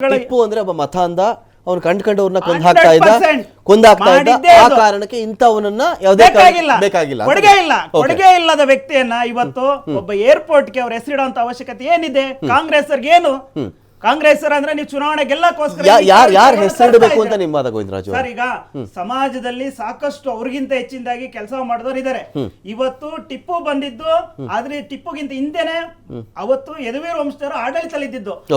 ಟಿಪ್ಪು ಅಂದ್ರೆ ಒಬ್ಬ ಮತ ಅಂದ ಅವ್ನು ಕಂಡ್ ಕಂಡವ್ರನ್ನ ಕೊಂದ್ ಹಾಕ್ತಾ ಇದ್ದ. 100% ಕೊಂದ್ ಹಾಕ್ತಾ ಇದ್ದ. ಆ. ಕಾರಣಕ್ಕೆ ಇಂಥವನನ್ನ ಯಾವುದೇ ಬೇಕಾಗಿಲ್ಲ. ಕೊಡುಗೆ ಇಲ್ಲ. ಕೊಡುಗೆ ಇಲ್ಲದ ವ್ಯಕ್ತಿಯನ್ನ ಇವತ್ತು ಒಬ್ಬ ಏರ್ಪೋರ್ಟ್ಗೆ ಅವ್ರ ಹೆಸರಿಡುವಂತ ಅವಶ್ಯಕತೆ ಏನಿದೆ? ಕಾಂಗ್ರೆಸ್ ಏನು ಕಾಂಗ್ರೆಸ್ ಅಂದ್ರೆ ನೀವು ಚುನಾವಣೆ ಗೆಲ್ಲಕ್ಕೋಸ್ಕರ ಯಾರು ಯಾರ್ ಹೆಸರಿಡಬೇಕು ಅಂತ ನಿಮ್ಮ ವಾದ ಗೋವಿಂದರಾಜು ಸರ್ ಈಗ ಸಮಾಜದಲ್ಲಿ ಸಾಕಷ್ಟು ಅವ್ರಿಗಿಂತ ಹೆಚ್ಚಿನದಾಗಿ ಕೆಲಸ ಮಾಡಿದವರು ಇದ್ದಾರೆ ಇವತ್ತು ಟಿಪ್ಪು ಬಂದಿದ್ದು ಆದ್ರೆ ಟಿಪ್ಪುಗಿಂತ ಹಿಂದೆನೆ ಅವತ್ತು ಯದುವೀರ್ ವಂಶದವರು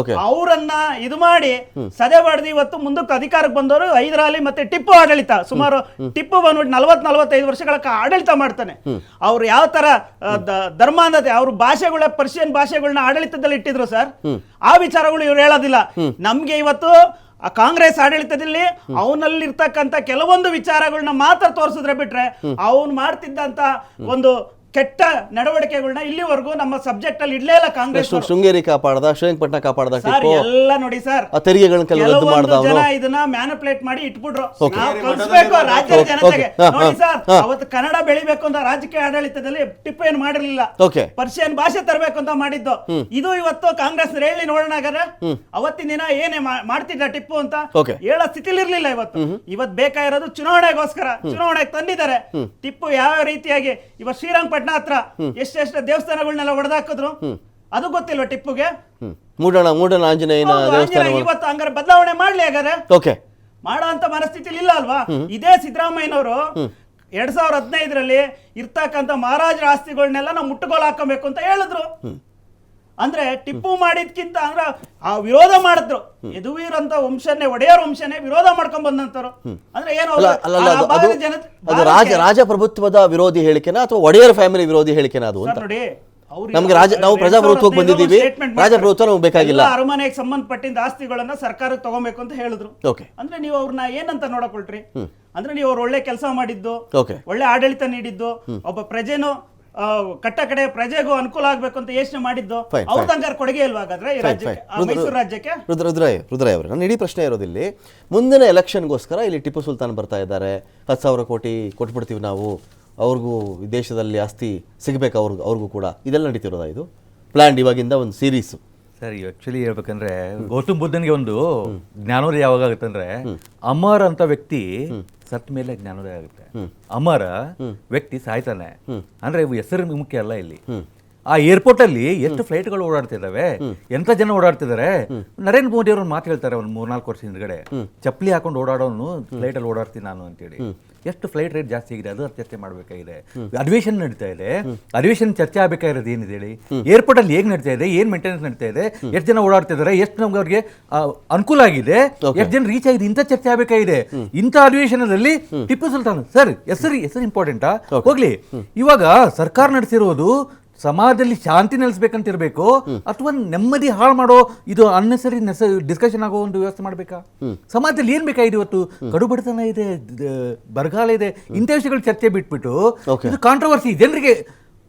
Okay. ಅವರನ್ನ ಇದು ಮಾಡಿ ಸದೆ ಬಡ್ದು ಇವತ್ತು ಮುಂದಕ್ಕೆ ಅಧಿಕಾರಕ್ಕೆ ಬಂದವರು ಹೈದರಾಲಿ ಮತ್ತೆ ಟಿಪ್ಪು ಆಡಳಿತ. ಸುಮಾರು ಟಿಪ್ಪು ಬಂದ್ಬಿಟ್ಟು ನಲವತ್ ನಲವತ್ತೈದು ವರ್ಷಗಳ ಆಡಳಿತ ಮಾಡ್ತಾನೆ. ಅವ್ರು ಯಾವ ತರ ಧರ್ಮಾಂಧತೆ ಅವ್ರ ಭಾಷೆಗಳ ಪರ್ಷಿಯನ್ ಭಾಷೆಗಳನ್ನ ಆಡಳಿತದಲ್ಲಿ ಇಟ್ಟಿದ್ರು ಸರ್ ಆ ವಿಚಾರಗಳು ಇವ್ರು ಹೇಳೋದಿಲ್ಲ. ನಮ್ಗೆ ಇವತ್ತು ಆ ಕಾಂಗ್ರೆಸ್ ಆಡಳಿತದಲ್ಲಿ ಅವನಲ್ಲಿರ್ತಕ್ಕಂಥ ಕೆಲವೊಂದು ವಿಚಾರಗಳನ್ನ ಮಾತ್ರ ತೋರಿಸಿದ್ರೆ ಬಿಟ್ರೆ ಅವನು ಮಾಡ್ತಿದ್ದಂತ ಒಂದು ಕೆಟ್ಟ ನಡವಳಿಕೆಗಳನ್ನ ಇಲ್ಲಿವರೆಗೂ ನಮ್ಮ ಸಬ್ಜೆಕ್ಟ್ ಅಲ್ಲಿ ಇಡ್ಲೇ ಇಲ್ಲ ಕಾಂಗ್ರೆಸ್ ಎಷ್ಟು ಶೃಂಗೇರಿ ಕಾಪಾಡ್ದ ಶ್ರೀರಂಗಪಟ್ಟಣ ಕಾಪಾಡ್ದ ಸರ್ ಟಿಪ್ಪು. ಎಲ್ಲ ನೋಡಿ ಸರ್ ಆ ತೆರಿಗೆಗಳನ್ನ ಕೆಲವು ರದ್ದು ಕೆಲವೊಂದು ಮಾಡ್ದ ಜನ ಅವನು ಇದನ್ನ ಮ್ಯಾನಿಪುಲೇಟ್ ಮಾಡಿ ಇಟ್ಬಿಟ್ರು. Okay. ನಾವು ಕಲಿಸ್ಬೇಕು ರಾಜ್ಯದ Okay, ಜನತೆಗೆ. ಹಾ, ನೋಡಿ ಸರ್ ಹಾ. ಅವತ್ತು ಕನ್ನಡ ಬೆಳಿಬೇಕು ಅಂತ ರಾಜಕೀಯ ಆಡಳಿತದಲ್ಲಿ ಟಿಪ್ಪು ಏನು ಮಾಡಿರ್ಲಿಲ್ಲ. ಓಕೆ ಪರ್ಷಿಯನ್ ಭಾಷೆ ತರಬೇಕು ಅಂತ ಮಾಡಿದ್ದು. ಇದು ಇವತ್ತು ಕಾಂಗ್ರೆಸ್ ಹೇಳಿ ನೋಡೋಣ ಹಾಗಾದ್ರೆ ಅವತ್ತಿನ ದಿನ ಏನೇ ಮಾ- ಮಾಡ್ತಿದ್ದ ಟಿಪ್ಪು ಅಂತ ಹೇಳ ಹೇಳೋ ಸ್ಥಿತಿಲಿ ಇರ್ಲಿಲ್ಲ ಇವತ್ತು ಇವತ್ತು ಬೇಕಾಗಿರೋದು ಚುನಾವಣೆಗೋಸ್ಕರ. ಚುನಾವಣೆಗೆ ತಂದಿದ್ದಾರೆ. ಟಿಪ್ಪು ಯಾವ ರೀತಿಯಾಗಿ ಇವತ್ತು ಶ್ರೀರಂಗಪಟ್ಟಣ ಹತ್ರ ಎಷ್ಟೆಷ್ಟು ದೇವಸ್ಥಾನಗಳನ್ನೆಲ್ಲ ಹೊಡೆದಾಕಿದ್ರು ಅದು ಗೊತ್ತಿಲ್ವಾ ಟಿಪ್ಪುಗೆ? ಮೂಡಣ ಮೂಡಣ ಆಂಜನೇಯನ ಹೌದು, ಆಂಜನೇಯ ಇವತ್ತು ಹಂಗಾರೆ ಬದಲಾವಣೆ ಮಾಡ್ಲಿ ಹಾಗಾದ್ರೆ? ಓಕೆ. ಮಾಡೋ ಅಂತ ಮನಸ್ಥಿತಿಲಿ ಇಲ್ಲ ಅಲ್ವಾ? ಇದೇ ಸಿದ್ದರಾಮಯ್ಯನವರು ಎರಡ್ ಸಾವಿರದ ಹದಿನೈದರಲ್ಲಿ ಇರ್ತಕ್ಕಂಥ ಮಹಾರಾಜರ ಆಸ್ತಿಗಳನ್ನೆಲ್ಲ ನಾವು ಮುಟ್ಟುಗೋಲು ಹಾಕಬೇಕು ಅಂತ ಹೇಳಿದ್ರು. ಅಂದ್ರೆ ಟಿಪ್ಪು ಮಾಡಿದ್ಕಿಂತ ಅಂದ್ರೆ ಆ ವಿರೋಧ ಮಾಡಿದ್ರು. ಯದುವೀರ್ ಅಂತ ವಂಶನೇ ಒಡೆಯರ್ ವಂಶನೇ ವಿರೋಧ ಮಾಡ್ಕೊಂಡ್ ಬಂದಂತರು ಅಂದ್ರೆ ಏನು ರಾಜಪ್ರಭುತ್ವದ ವಿರೋಧಿ ಹೇಳಿಕೆನ ಅಥವಾ ಒಡೆಯರ್ ಫ್ಯಾಮಿಲಿ ವಿರೋಧಿ ಹೇಳಿಕೆನ ಅದು ನೋಡಿ ನಮ್ಗೆ ರಾಜ- ನಾವು ಪ್ರಜಾಪ್ರಭುತ್ವಕ್ಕೆ ಬಂದಿದ್ದೀವಿ. ರಾಜಪ್ರಭುತ್ವ ನಮ್ಗೆ ಬೇಕಾಗಿಲ್ಲ. ಅರಮನೆಗೆ ಸಂಬಂಧಪಟ್ಟಿದ್ದ ಆಸ್ತಿಗಳನ್ನ ಸರ್ಕಾರಕ್ಕೆ ತಗೋಬೇಕು ಅಂತ ಹೇಳಿದ್ರು. ಓಕೆ. ಅಂದ್ರೆ ನೀವು ಅವ್ರನ್ನ ಏನಂತ ನೋಡಕೊಳ್ರಿ? ಅಂದ್ರೆ ನೀವು ಅವ್ರು ಒಳ್ಳೆ ಕೆಲಸ ಮಾಡಿದ್ದು ಒಳ್ಳೆ ಆಡಳಿತ ನೀಡಿದ್ದು ಒಬ್ಬ ಪ್ರಜೆನು ಕಟ್ಟ ಕಡೆ ಪ್ರಜೆಗೂ ಅನುಕೂಲ ಆಗ್ಬೇಕು ಅಂತ ಯೋಚನೆ ಮಾಡಿದ್ದು Fine, ಅವ್ರ ತಂಗಾರ ಕೊಡುಗೆ ಇಲ್ವಾ ಹಾಗಾದ್ರೆ? ಮೈಸೂರು ರಾಜ್ಯಕ್ಕೆ? ರುದ್ರ ರುದ್ರಯ್ಯ ರುದ್ರಯ್ಯ ಅವರು ನನ್ನ ಇಡೀ ಪ್ರಶ್ನೆ ಇರೋದಿಲ್ಲಿ ಮುಂದಿನ ಎಲೆಕ್ಷನ್ಗೋಸ್ಕರ ಇಲ್ಲಿ ಟಿಪ್ಪು ಸುಲ್ತಾನ್ ಬರ್ತಾ ಇದ್ದಾರೆ. ಹತ್ತು ಸಾವಿರ ಕೋಟಿ ಕೊಟ್ಬಿಡ್ತೀವಿ ನಾವು. ಅವ್ರಿಗೂ ದೇಶದಲ್ಲಿ ಆಸ್ತಿ ಸಿಗಬೇಕು ಅವ್ರಿಗೂ ಅವ್ರಿಗೂ ಕೂಡ. ಇದೆಲ್ಲ ನಡೀತಿರೋದಾ ಇದು? ಪ್ಲ್ಯಾಂಡ್ ಇವಾಗಿಂದ ಒಂದು ಸೀರೀಸು ಸರ್ ಆಕ್ಚುಲಿ ಹೇಳ್ಬೇಕಂದ್ರೆ ಗೌತಮ್ ಬುದ್ಧನಿಗೆ ಒಂದು ಜ್ಞಾನೋದಯ ಯಾವಾಗ ಆಗುತ್ತೆ ಅಂದ್ರೆ ಅಮರ್ ಅಂತ ವ್ಯಕ್ತಿ ಸತ್ ಮೇಲೆ ಜ್ಞಾನೋದಯ ಆಗುತ್ತೆ. ಅಮರ ವ್ಯಕ್ತಿ ಸಾಯ್ತಾನೆ. ಅಂದ್ರೆ ಹೆಸರು ಮುಖ್ಯ ಅಲ್ಲ ಇಲ್ಲಿ. ಆ ಏರ್ಪೋರ್ಟ್ ಅಲ್ಲಿ ಎಷ್ಟು ಫ್ಲೈಟ್ಗಳು ಓಡಾಡ್ತಿದಾವೆ ಎಂತ ಜನ ಓಡಾಡ್ತಿದ್ದಾರೆ? ನರೇಂದ್ರ ಮೋದಿ ಅವರು ಮಾತು ಹೇಳ್ತಾರೆ ಒಂದು ಮೂರ್ನಾಲ್ಕು ವರ್ಷ ಹಿಂದ್ಗಡೆ. ಚಪ್ಪಲಿ ಹಾಕೊಂಡು ಓಡಾಡೋನು ಫ್ಲೈಟ್ ಅಲ್ಲಿ ಓಡಾಡ್ತೀನಿ ನಾನು ಅಂತೇಳಿ. ಎಷ್ಟು ಫ್ಲೈಟ್ ರೇಟ್ ಜಾಸ್ತಿ ಆಗಿದೆ ಅದು ಚರ್ಚೆ ಮಾಡಬೇಕಾಗಿದೆ. ಅಧಿವೇಶನ ನಡೀತಾ ಇದೆ. ಅಧಿವೇಶನ ಚರ್ಚೆ ಆಗಬೇಕಾಗಿರೋದು ಏನಿದೆ ಹೇಳಿ? ಏರ್ಪೋರ್ಟ್ ಅಲ್ಲಿ ಹೇಗೆ ನಡೀತಾ ಇದೆ ಏನ್ ಮೇಂಟೆನೆನ್ಸ್ ನಡೀತಾ ಇದೆ ಎಷ್ಟು ಜನ ಓಡಾಡ್ತಿದ್ದಾರೆ ಎಷ್ಟು ನಮ್ಗೆ ಅವ್ರಿಗೆ ಅನುಕೂಲ ಆಗಿದೆ ಎಷ್ಟು ಜನ ರೀಚ್ ಆಗಿದೆ ಇಂಥ ಚರ್ಚೆ ಆಗಬೇಕಾಗಿದೆ ಇಂಥ ಅಧಿವೇಶನದಲ್ಲಿ ಟಿಪ್ಪು ಸುಲ್ತಾನ್ ಸರ್ ಹೆಸರು ಹೆಸರು ಇಂಪಾರ್ಟೆಂಟಾ ಹೋಗ್ಲಿ. ಇವಾಗ ಸರ್ಕಾರ ನಡೆಸಿರೋದು ಸಮಾಜದಲ್ಲಿ ಶಾಂತಿ ನೆಲೆಸ್ಬೇಕಂತ ಇರಬೇಕು ಅಥವಾ ನೆಮ್ಮದಿ ಹಾಳು ಮಾಡೋ ಇದು ಅನ್ನೆಸರಿ ನೆಸ ಡಿಸ್ಕಷನ್ ಆಗೋ ಒಂದು ವ್ಯವಸ್ಥೆ ಮಾಡಬೇಕಾ? ಸಮಾಜದಲ್ಲಿ ಏನ್ ಬೇಕಾಗಿದೆ ಇವತ್ತು? ಕಡುಬಡತನ ಇದೆ ಬರಗಾಲ ಇದೆ ಇಂಥ ವಿಷಯಗಳು ಚರ್ಚೆ ಬಿಟ್ಬಿಟ್ಟು ಇದು ಕಾಂಟ್ರವರ್ಸಿ ಜನರಿಗೆ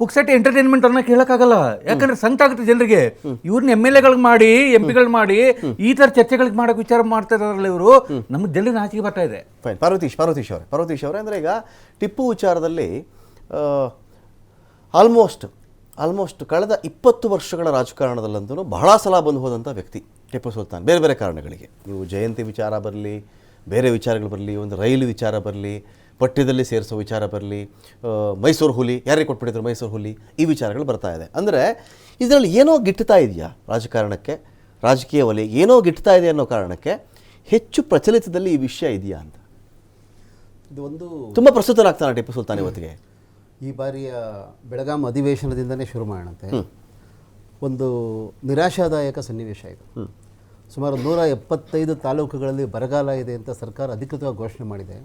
ಪುಕ್ಸಟ್ಟೆ ಎಂಟರ್ಟೈನ್ಮೆಂಟ್ ಅನ್ನೋ ಹೇಳಕ್ಕಾಗಲ್ಲ. ಯಾಕಂದ್ರೆ ಸಂಕಟ ಆಗುತ್ತೆ ಜನರಿಗೆ. ಇವ್ರನ್ನ ಎಂ ಎಲ್ ಎಗಳಿಗೆ ಮಾಡಿ ಎಂ ಪಿಗಳು ಮಾಡಿ ಈ ತರ ಚರ್ಚೆಗಳಿಗೆ ಮಾಡಕ್ ವಿಚಾರ ಮಾಡ್ತಾ ಇದಾರಲ್ಲ ಇವರು. ನಮ್ಗೆ ಜನರಿಗೆ ನಾಚಿಕೆ ಬರ್ತಾ ಇದೆ. ಫೈನ್ ಪಾರ್ವತೀಶ್ ಪಾರ್ವತೀಶ್ ಅವರೇ. ಪಾರ್ವತೀಶ್ ಅವರೇ ಅಂದ್ರೆ ಈಗ ಟಿಪ್ಪು ವಿಚಾರದಲ್ಲಿ ಆಲ್ಮೋಸ್ಟ್ ಆಲ್ಮೋಸ್ಟ್ ಕಳೆದ ಇಪ್ಪತ್ತು ವರ್ಷಗಳ ರಾಜಕಾರಣದಲ್ಲಂತೂ ಬಹಳ ಸಲ ಬಂದು ಹೋದಂಥ ವ್ಯಕ್ತಿ ಟಿಪ್ಪು ಸುಲ್ತಾನ್. ಬೇರೆ ಬೇರೆ ಕಾರಣಗಳಿಗೆ. ನೀವು ಜಯಂತಿ ವಿಚಾರ ಬರಲಿ ಬೇರೆ ವಿಚಾರಗಳು ಬರಲಿ ಒಂದು ರೈಲು ವಿಚಾರ ಬರಲಿ ಪಠ್ಯದಲ್ಲಿ ಸೇರಿಸೋ ವಿಚಾರ ಬರಲಿ ಮೈಸೂರು ಹುಲಿ ಯಾರಿಗೆ ಕೊಟ್ಬಿಟ್ಟಿದ್ರು ಮೈಸೂರು ಹುಲಿ ಈ ವಿಚಾರಗಳು ಬರ್ತಾ ಇದೆ. ಅಂದರೆ ಇದರಲ್ಲಿ ಏನೋ ಗಿಟ್ಟುತ್ತಾ ಇದೆಯಾ ರಾಜಕಾರಣಕ್ಕೆ? ರಾಜಕೀಯ ವಲಯ ಏನೋ ಗಿಟ್ಟುತ್ತಾ ಇದೆ ಅನ್ನೋ ಕಾರಣಕ್ಕೆ ಹೆಚ್ಚು ಪ್ರಚಲಿತದಲ್ಲಿ ಈ ವಿಷಯ ಇದೆಯಾ ಅಂತ? ಇದು ಒಂದು ತುಂಬ ಪ್ರಸ್ತುತನಾಗ್ತಾನೆ ಟಿಪ್ಪು ಸುಲ್ತಾನ್ ಇವತ್ತಿಗೆ. ಈ ಬಾರಿಯ ಬೆಳಗಾಂ ಅಧಿವೇಶನದಿಂದನೇ ಶುರು ಮಾಡೋಣಂತೆ. ಒಂದು ನಿರಾಶಾದಾಯಕ ಸನ್ನಿವೇಶ ಇದು. ಸುಮಾರು ನೂರ ಎಪ್ಪತ್ತೈದು ತಾಲೂಕುಗಳಲ್ಲಿ ಬರಗಾಲ ಇದೆ ಅಂತ ಸರ್ಕಾರ ಅಧಿಕೃತವಾಗಿ ಘೋಷಣೆ ಮಾಡಿದೆ.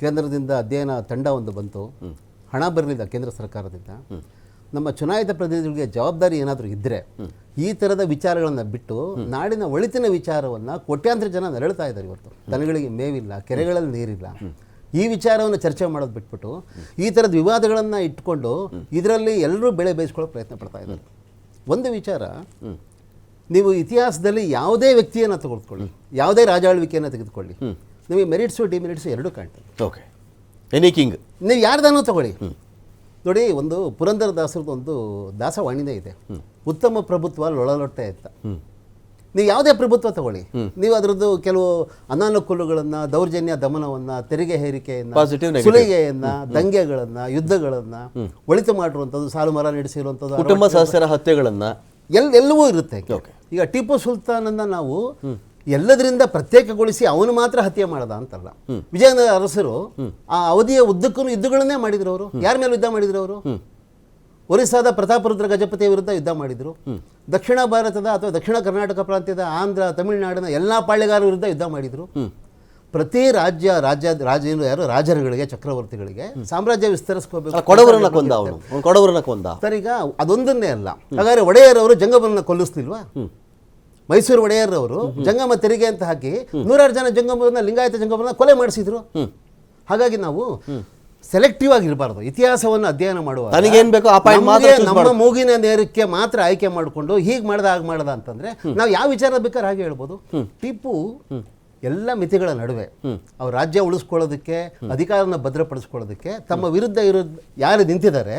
ಕೇಂದ್ರದಿಂದ ಅಧ್ಯಯನ ತಂಡ ಒಂದು ಬಂತು. ಹಣ ಬರಲಿಲ್ಲ ಕೇಂದ್ರ ಸರ್ಕಾರದಿಂದ. ನಮ್ಮ ಚುನಾಯಿತ ಪ್ರತಿನಿಧಿಗಳಿಗೆ ಜವಾಬ್ದಾರಿ ಏನಾದರೂ ಇದ್ದರೆ ಈ ಥರದ ವಿಚಾರಗಳನ್ನು ಬಿಟ್ಟು ನಾಡಿನ ಒಳಿತಿನ ವಿಚಾರವನ್ನು ಕೋಟ್ಯಾಂತರ ಜನ ನರಳ್ತಾ ಇದ್ದಾರೆ ಇವತ್ತು. ದನಗಳಿಗೆ ಮೇವಿಲ್ಲ ಕೆರೆಗಳಲ್ಲಿ ನೀರಿಲ್ಲ. ಈ ವಿಚಾರವನ್ನು ಚರ್ಚೆ ಮಾಡೋದು ಬಿಟ್ಬಿಟ್ಟು ಈ ಥರದ ವಿವಾದಗಳನ್ನು ಇಟ್ಕೊಂಡು ಇದರಲ್ಲಿ ಎಲ್ಲರೂ ಬೆಳೆ ಬೇಯಿಸ್ಕೊಳ್ಳೋ ಪ್ರಯತ್ನ ಪಡ್ತಾ ಇದ್ದಾರೆ. ಒಂದು ವಿಚಾರ ನೀವು ಇತಿಹಾಸದಲ್ಲಿ ಯಾವುದೇ ವ್ಯಕ್ತಿಯನ್ನು ತೆಗೆದುಕೊಳ್ಳಿ ಯಾವುದೇ ರಾಜಾಳ್ವಿಕೆಯನ್ನು ತೆಗೆದುಕೊಳ್ಳಿ ನಿಮಗೆ ಮೆರಿಟ್ಸು ಡಿಮೆರಿಟ್ಸು ಎರಡೂ ಕಾಣ್ತದೆ ಓಕೆ. Any king. ನೀವು ಯಾರ್ದಾನೂ ತಗೊಳ್ಳಿ. ನೋಡಿ ಒಂದು ಪುರಂದರ ದಾಸರದ್ದು ಒಂದು ದಾಸವಾಣಿನೇ ಇದೆ. ಉತ್ತಮ ಪ್ರಭುತ್ವ ಲೊಳಲೊಟ್ಟೆ ಅಂತ. ನೀವು ಯಾವುದೇ ಪ್ರಭುತ್ವ ತಗೊಳ್ಳಿ. ನೀವು ಅದರದ್ದು ಕೆಲವು ಅನಾನುಕೂಲಗಳನ್ನ ದೌರ್ಜನ್ಯ ದಮನವನ್ನ ತೆರಿಗೆ ಹೇರಿಕೆಯನ್ನ. ಸುಲಿಗೆಯನ್ನ ದಂಗೆಗಳನ್ನ ಯುದ್ಧಗಳನ್ನ ಒಳಿತು ಮಾಡಿರುವಂಥದ್ದು ಸಾಲು ಮರ ನಡೆಸಿರುವಂಥದ್ದು ಕುಟುಂಬ ಸದಸ್ಯರ ಹತ್ಯೆಗಳನ್ನ. ಎಲ್ ಎಲ್ಲವೂ ಇರುತ್ತೆ ಈಗ. ಟಿಪ್ಪು ಸುಲ್ತಾನನ್ನ ನಾವು ಎಲ್ಲದರಿಂದ ಪ್ರತ್ಯೇಕಗೊಳಿಸಿ ಅವನು ಮಾತ್ರ ಹತ್ಯೆ ಮಾಡದ ಅಂತಲ್ಲ. ವಿಜಯನಗರ ಅರಸರು ಆ ಅವಧಿಯ ಉದ್ದಕ್ಕೂ ಯುದ್ಧಗಳನ್ನೇ ಮಾಡಿದ್ರು ಅವರು. ಯಾರ ಮೇಲೆ ಯುದ್ಧ ಮಾಡಿದ್ರು ಅವರು? ಒರಿಸ್ಸಾದ ಪ್ರತಾಪರುದ್ರ ಗಜಪತಿಯ ವಿರುದ್ಧ ಯುದ್ಧ ಮಾಡಿದ್ರು. ದಕ್ಷಿಣ ಭಾರತದ ಅಥವಾ ದಕ್ಷಿಣ ಕರ್ನಾಟಕ ಪ್ರಾಂತ್ಯದ ಆಂಧ್ರ ತಮಿಳುನಾಡಿನ ಎಲ್ಲಾ ಪಾಳೆಗಾರರ ವಿರುದ್ಧ ಯುದ್ಧ ಮಾಡಿದ್ರು. ಪ್ರತಿ ರಾಜ್ಯ ರಾಜ್ಯ ರಾಜ ಯಾರು? ರಾಜರುಗಳಿಗೆ ಚಕ್ರವರ್ತಿಗಳಿಗೆ ಸಾಮ್ರಾಜ್ಯ ವಿಸ್ತರಿಸ್ಕೋಬೇಕು ಕೊಡವರನ್ನ ಕೊಂದ ಅವ್ನು. ಕೊಡವರನ್ನ ಕೊಂದ. ಸರ್ ಈಗ ಅದೊಂದನ್ನೇ ಅಲ್ಲ. ಹಾಗಾದ್ರೆ ಒಡೆಯರವರು ಜಂಗಮರನ್ನ ಕೊಲ್ಲಿಸ್ತಿಲ್ವಾ ಮೈಸೂರು ಒಡೆಯರವರು ಜಂಗಮ ತೆರಿಗೆ ಅಂತ ಹಾಕಿ ನೂರಾರು ಜನ ಜಂಗಮರನ್ನ ಲಿಂಗಾಯತ ಜಂಗಮರನ್ನ ಕೊಲೆ ಮಾಡಿಸಿದ್ರು. ಹಾಗಾಗಿ ನಾವು ಸೆಲೆಕ್ಟಿವ್ ಆಗಿರಬಾರ್ದು. ಇತಿಹಾಸವನ್ನು ಅಧ್ಯಯನ ಮಾಡುವ ನನಗೇನು ಬೇಕೋ ಆ ಮಾತ್ರ ನಮ್ಮ ಮೂಗಿನ ನೇರಕ್ಕೆ ಮಾತ್ರ ಆಯ್ಕೆ ಮಾಡಿಕೊಂಡು ಹೀಗೆ ಮಾಡ್ದ ಹಾಗೆ ಮಾಡ್ದ ಅಂತಂದ್ರೆ ನಾವು ಯಾವ ವಿಚಾರ ಬೇಕಾದ್ರೆ ಹಾಗೆ ಹೇಳ್ಬೋದು. ಟಿಪ್ಪು ಎಲ್ಲ ಮಿತಿಗಳ ನಡುವೆ ಅವ್ರ ರಾಜ್ಯ ಉಳಿಸ್ಕೊಳ್ಳೋದಕ್ಕೆ ಅಧಿಕಾರನ ಭದ್ರಪಡಿಸ್ಕೊಳ್ಳೋದಕ್ಕೆ ತಮ್ಮ ವಿರುದ್ಧ ಇರೋ ಯಾರು ನಿಂತಿದ್ದಾರೆ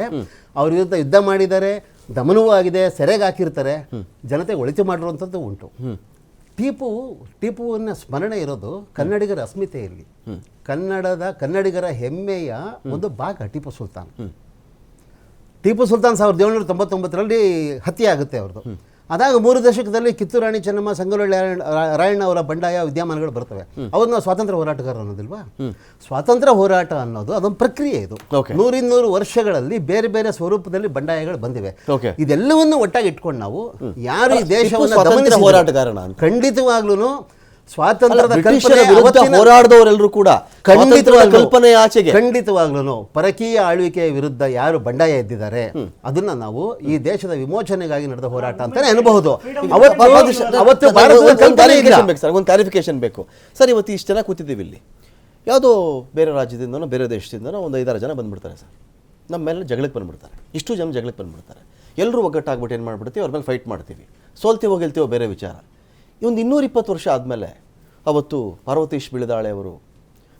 ಅವ್ರ ವಿರುದ್ಧ ಯುದ್ಧ ಮಾಡಿದ್ದಾರೆ ದಮನವೂ ಆಗಿದೆ ಸೆರೆಗೆ ಹಾಕಿರ್ತಾರೆ ಜನತೆ ಒಳಿತು ಮಾಡಿರುವಂಥದ್ದು ಉಂಟು. ಟಿಪ್ಪು ಟಿಪ್ಪುವಿನ ಸ್ಮರಣೆ ಇರೋದು ಕನ್ನಡಿಗರ ಅಸ್ಮಿತೆಯಲ್ಲಿ. ಕನ್ನಡದ ಕನ್ನಡಿಗರ ಹೆಮ್ಮೆಯ ಒಂದು ಭಾಗ ಟಿಪ್ಪು ಸುಲ್ತಾನ್. ಟಿಪ್ಪು ಸುಲ್ತಾನ್ ಸಾವಿರದ ಏಳ್ನೂರ ತೊಂಬತ್ತೊಂಬತ್ತರಲ್ಲಿ ಹತ್ಯೆ ಆಗುತ್ತೆ ಅವ್ರದ್ದು ಅದಾಗ ಮೂರು ದಶಕದಲ್ಲಿ ಕಿತ್ತೂರು ರಾಣಿ ಚೆನ್ನಮ್ಮ ಸಂಗೊಳ್ಳಿ ರಾಯಣ್ಣ- ಅವರ ಬಂಡಾಯ ವಿದ್ಯಮಾನಗಳು ಬರ್ತವೆ. ನಾವು ಸ್ವಾತಂತ್ರ್ಯ ಹೋರಾಟಗಾರ ಅನ್ನೋದಿಲ್ವಾ? ಸ್ವಾತಂತ್ರ್ಯ ಹೋರಾಟ ಅನ್ನೋದು ಅದೊಂದು ಪ್ರಕ್ರಿಯೆ ಇದು. ನೂರಿನ್ನೂರು ವರ್ಷಗಳಲ್ಲಿ ಬೇರೆ ಬೇರೆ ಸ್ವರೂಪದಲ್ಲಿ ಬಂಡಾಯಗಳು ಬಂದಿವೆ. ಇದೆಲ್ಲವನ್ನು ಒಟ್ಟಾಗಿ ಇಟ್ಕೊಂಡು ನಾವು ಯಾರು ಈ ದೇಶವನ್ನು ಹೋರಾಟಗಾರನ. ಖಂಡಿತವಾಗ್ಲೂ ಸ್ವಾತಂತ್ರ್ಯದ ಬ್ರಿಟಿಷರ ಕಲ್ಪನೆ ವಿರುದ್ಧ ಹೋರಾಡಿದವರೆಲ್ಲರೂ ಕೂಡ ಕಲ್ಪನೆ ಆಚೆಗೆ ಖಂಡಿತವಾಗ್ಲೂ ಪರಕೀಯ ಆಳ್ವಿಕೆಯ ವಿರುದ್ಧ ಯಾರು ಬಂಡಾಯ ಎದ್ದಿದ್ದಾರೆ ಅದನ್ನ ನಾವು ಈ ದೇಶದ ವಿಮೋಚನೆಗಾಗಿ ನಡೆದ ಹೋರಾಟ ಅಂತಾನೆ ಅನ್ಬಹುದು ಅವತ್ತು ಅವತ್ತು ಕಲ್ಪನೆ ಬೇಕು ಸರ್ ಒಂದು ಕ್ಲಾರಿಫಿಕೇಶನ್ ಬೇಕು. ಸರ್ ಇವತ್ತು ಇಷ್ಟು ಜನ ಕೂತಿದ್ದೀವಿ ಇಲ್ಲಿ ಯಾವುದೋ ಬೇರೆ ರಾಜ್ಯದಿಂದನೋ ಬೇರೆ ದೇಶದಿಂದನೋ ಒಂದು ಐದಾರು ಜನ ಬಂದ್ಬಿಡ್ತಾರೆ ಸರ್. ನಮ್ಮ ಮೇಲೆ ಜಗಳಕ್ಕೆ ಬಂದ್ಬಿಡ್ತಾರೆ. ಇಷ್ಟು ಜನ ಜಗಳಕ್ಕೆ ಬಂದ್ಬಿಡ್ತಾರೆ. ಎಲ್ಲರೂ ಒಗ್ಗಟ್ಟಾಗ್ಬಿಟ್ಟು ಏನು ಮಾಡ್ಬಿಡ್ತೀವಿ? ಅವ್ರ ಮೇಲೆ ಫೈಟ್ ಮಾಡ್ತೀವಿ. ಸೋಲ್ತೀವೋ ಗೆಲ್ತೀವೋ ಬೇರೆ ವಿಚಾರ. ಒಂದು ಇನ್ನೂರಿಪ್ಪತ್ತು ವರ್ಷ ಆದಮೇಲೆ ಅವತ್ತು ಪಾರ್ವತೀಶ್ ಬಿಳಿದಾಳೆ ಅವರು.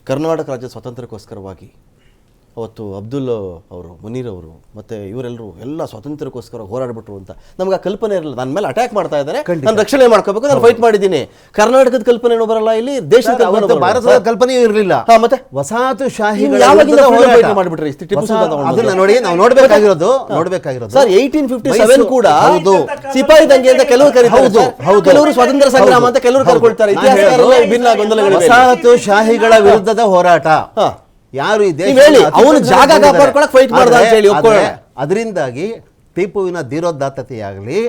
ಕರ್ನಾಟಕ ರಾಜ್ಯ ಸ್ವಾತಂತ್ರ್ಯಕ್ಕೋಸ್ಕರವಾಗಿ. ಅವತ್ತು ಅಬ್ದುಲ್ ಅವರು ಮುನೀರ್ ಅವರು ಮತ್ತೆ ಇವರೆಲ್ಲರೂ ಎಲ್ಲ ಸ್ವಾತಂತ್ರ್ಯಕ್ಕೋಸ್ಕರ ಹೋರಾಡ್ಬಿಟ್ರು ಅಂತ. ನಮ್ಗೆ ಆ ಕಲ್ಪನೆ ಇರಲಿಲ್ಲ ನನ್ನ ಮೇಲೆ ಅಟ್ಯಾಕ್ ಮಾಡ್ತಾ ಇದ್ದಾರೆ. ನಾನು ರಕ್ಷಣೆ ಮಾಡ್ಕೋಬೇಕು. ನಾನು ಫೈಟ್ ಮಾಡಿದ್ದೀನಿ. ಕರ್ನಾಟಕದ ಕಲ್ಪನೆನೂ ಬರಲ್ಲ ಇಲ್ಲಿ. ದೇಶದ ಕಲ್ಪನೆ ಭಾರತದ ಕಲ್ಪನೆಯೂ ಇರಲಿಲ್ಲ. ಮತ್ತೆ? ವಸಾಹತು ಶಾಹಿ ಮಾಡ್ಬಿಟ್ರಿ? ಇಷ್ಟು ಟಿಪ್ಪು ಸುಲ್ತಾನ್ ಅದನ್ನ ನೋಡಿ ನಾವು ನೋಡ್ಬೇಕಾಗಿರೋದು ನೋಡ್ಬೇಕಾಗಿರೋದು. ಸರ್ ಏಯ್ಟೀನ್ ಫಿಫ್ಟಿ ಸೆವೆನ್ ಕೂಡ ಹೌದು. ಸಿಪಾಯಿ ದಂಗೆ ಅಂತ ಕೆಲವರು ಕರೀತಾರೆ. ಹೌದು. ಕೆಲವರು ಸ್ವಾತಂತ್ರ್ಯ ಸಂಗ್ರಾಮ ಅಂತ ಕೆಲವರು. ಕರ್ಕೊಳ್ತಾರೆ. ಇತಿಹಾಸ ಭಿನ್ನ ಗೊಂದಲಗಳು ವಸಾಹತು ಗೊಂದಲಗಳಿವೆ ವಿರುದ್ಧದ ಹೋರಾಟ. ಯಾರು ಈ ದೇಶ ಹೇಳಿ, ಅವ್ನು ಜಾಗ ಕಾಪಾಡ್ಕೊಳಕ್ fight ಮಾಡ್ದ ಅಂತ ಹೇಳಿ ಒಪ್ಕೊಳ್ಳೋಣ. ಅದರಿಂದಾಗಿ ಟಿಪ್ಪುವಿನ ಧೀರೋದಾತ್ತತೆಯಾಗಲಿ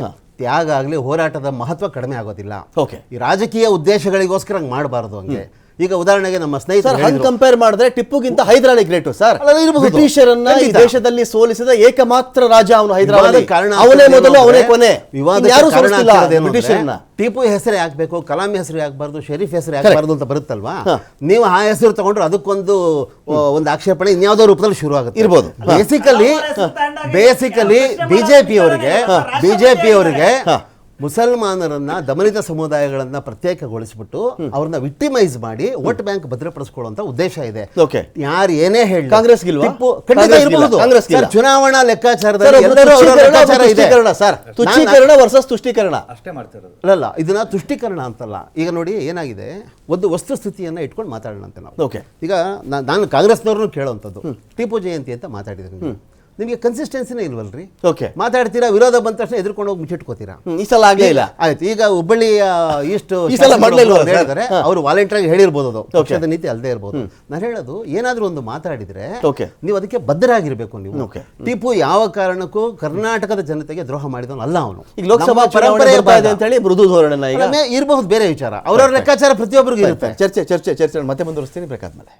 ತ್ಯಾಗ ಆಗಲಿ ಹೋರಾಟದ ಮಹತ್ವ ಕಡಿಮೆ ಆಗೋದಿಲ್ಲ. ಓಕೆ. ಈ ರಾಜಕೀಯ ಉದ್ದೇಶಗಳಿಗೋಸ್ಕರ ಹಂಗೆ ಮಾಡಬಾರದು ಹಂಗೆ. ಈಗ ಉದಾಹರಣೆಗೆ ನಮ್ಮ ಸ್ನೇಹಿತರು ಹಂಗ್ ಕಂಪೇರ್ ಮಾಡಿದ್ರೆ ಟಿಪ್ಪುಗಿಂತ ಹೈದರಾಲಿ ಗ್ರೇಟು ಸರ್ ಅಲ್ಲ, ಇರಬಹುದು. ಬ್ರಿಟಿಷರನ್ನ ಈ ದೇಶದಲ್ಲಿ ಸೋಲಿಸಿದ ಏಕಮಾತ್ರ ರಾಜ ಅವನು ಹೈದರಾಬಾದ್ ಕಾರಣ ಅವನೇ ಮೊದಲು ಅವನೇ ಕೊನೆ. ವಿವಾದ ಯಾರು ಬ್ರಿಟಿಷರನ್ನ. ಟಿಪ್ಪು ಹೆಸರು ಯಾಕಬೇಕು ಕಲಾಂ ಹೆಸರು ಯಾಕಬಾರ್ದು ಶರೀಫ್ ಹೆಸರು ಯಾಕಬಾರ್ದು ಅಂತ ಬರುತ್ತಲ್ವಾ? ನೀವು ಆ ಹೆಸರು ತಗೊಂಡ್ರೆ ಅದಕ್ಕೊಂದು ಒಂದು ಆಕ್ಷೇಪಣೆ ಇನ್ಯಾವುದೋ ರೂಪದಲ್ಲಿ ಶುರು ಆಗುತ್ತೆ. ಇರ್ಬೋದು. ಬೇಸಿಕಲಿ ಬೇಸಿಕಲಿ ಬಿಜೆಪಿ ಅವರಿಗೆ ಬಿಜೆಪಿ ಅವರಿಗೆ ಮುಸಲ್ಮಾನರನ್ನ ದಮನಿತ ಸಮುದಾಯಗಳನ್ನ ಪ್ರತ್ಯೇಕಗೊಳಿಸ್ಬಿಟ್ಟು ಅವ್ರನ್ನ ವಿಕ್ಟಿಮೈಸ್ ಮಾಡಿ ವೋಟ್ ಬ್ಯಾಂಕ್ ಭದ್ರಪಡಿಸಿಕೊಳ್ಳುವಂತ ಉದ್ದೇಶ ಇದೆ. ಯಾರು ಏನೇ ಹೇಳಿ. ಸರ್, ಚುನಾವಣಾ ಲೆಕ್ಕಾಚಾರದ ಲೆಕ್ಕಾಚಾರದಲ್ಲಿ ಸರ್ ನಾನು- ತುಷ್ಟೀಕರಣ ವರ್ಸಸ್ ತುಷ್ಟೀಕರಣ. ಅಷ್ಟೇ ಮಾಡ್ತಿರೋದು ಅಲ್ಲ ಇದನ್ನ ತುಷ್ಟೀಕರಣ ಅಂತಲ್ಲ. ಈಗ ನೋಡಿ ಏನಾಗಿದೆ? ಒಂದು ವಸ್ತುಸ್ಥಿತಿಯನ್ನ ಇಟ್ಕೊಂಡು ಮಾತಾಡೋಣ ಅಂತ ನಾವು. ಈಗ ನಾನು ಕಾಂಗ್ರೆಸ್ನವ್ರನ್ನು ಕೇಳುವಂಥದ್ದು ಟಿಪ್ಪು ಜಯಂತಿ ಅಂತ ಮಾತಾಡಿದ್ರಿ. ನಿಮಗೆ ಕನ್ಸಿಸ್ಟೆನ್ಸಿನೇ ಇಲ್ವಲ್ರಿ? ಓಕೆ ಮಾತಾಡ್ತೀರಾ ವಿರೋಧ ಬಂದ ತಕ್ಷಣ ಎದುರ್ಕೊಂಡು ಹೋಗಿ ಮುಚ್ಚಿಟ್ಕೋತೀರಾ? ಈ ಸಲ ಆಗಲೇ ಇಲ್ಲ. ಆಯ್ತು ಈಗ ಹುಬ್ಬಳ್ಳಿಯ ಈಸ್ಟ್? ಹೇಳಿದರೆ ಅವರು ವಾಲಂಟಿಯರ್ ಆಗಿ ಹೇಳಿರ್ಬೋದು ಅದು. ಪಕ್ಷದ ನೀತಿ ಅಲ್ಲದೆ ಇರ್ಬೋದು. ನಾನು ಹೇಳೋದು ಏನಾದರೂ ಒಂದು ಮಾತಾಡಿದ್ರೆ ಓಕೆ ನೀವು ಅದಕ್ಕೆ ಬದ್ಧರಾಗಿರ್ಬೇಕು ನೀವು. ಟೀಪು ಟಿಪ್ಪು ಯಾವ ಕಾರಣಕ್ಕೂ ಕರ್ನಾಟಕದ ಜನತೆಗೆ ದ್ರೋಹ ಮಾಡಿದವನು ಅಲ್ಲ ಅವನು. ಈಗ ಲೋಕಸಭಾ ಪರಂಪರೆ ಅಂತ ಹೇಳಿ ಮೃದು ಧೋರಣೆ ಇರಬಹುದು ಬೇರೆ ವಿಚಾರ. ಅವರವ್ರ ಲೆಕ್ಕಾಚಾರ ಪ್ರತಿಯೊಬ್ಬರಿಗೂ ಇರುತ್ತೆ. ಚರ್ಚೆ ಚರ್ಚೆ ಚರ್ಚೆ. ಮತ್ತೆ ಮುಂದುವರಿಸ್ತೀನಿ ಬೇಕಾದ್ಮೇಲೆ